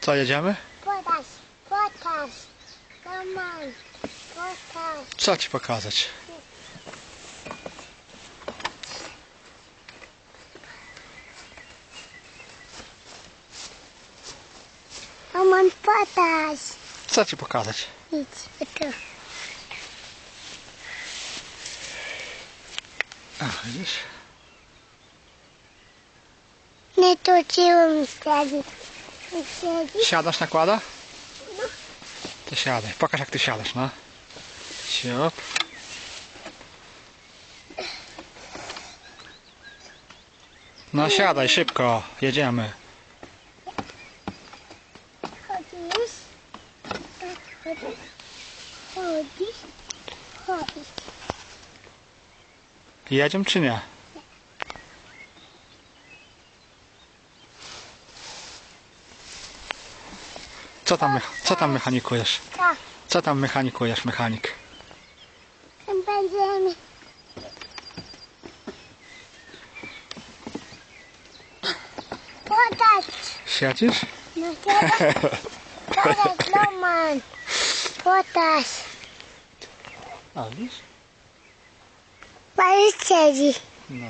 Co, jedziemy? Podaż, podaż. Come on. Podaż. Co ci pokazać? Come on. Co ci pokazać? Nic, to. Ach, widzisz? Nie toczyłem wtedy. Siedzi. Siadasz nakłada? To siadaj. Pokaż jak ty siadasz, no. Siop. No siadaj, szybko. Jedziemy. Chodzisz? Chodzisz? Chodzisz? Chodzisz. Jedziemy czy nie? Co tam, co tam mechanikujesz? Tak. Co tam mechanikujesz, mechanik? Będziemy. Podać. Siedzisz? No teraz. Podać, Roman. Podać. A widzisz? Pan siedzi. No.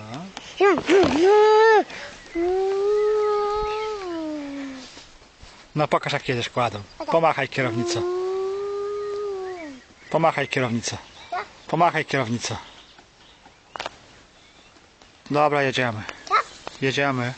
No pokaż jak jedziesz kładą. Pomachaj kierownicą. Pomachaj kierownicą. Pomachaj kierownicą. Dobra, jedziemy. Tak. Jedziemy.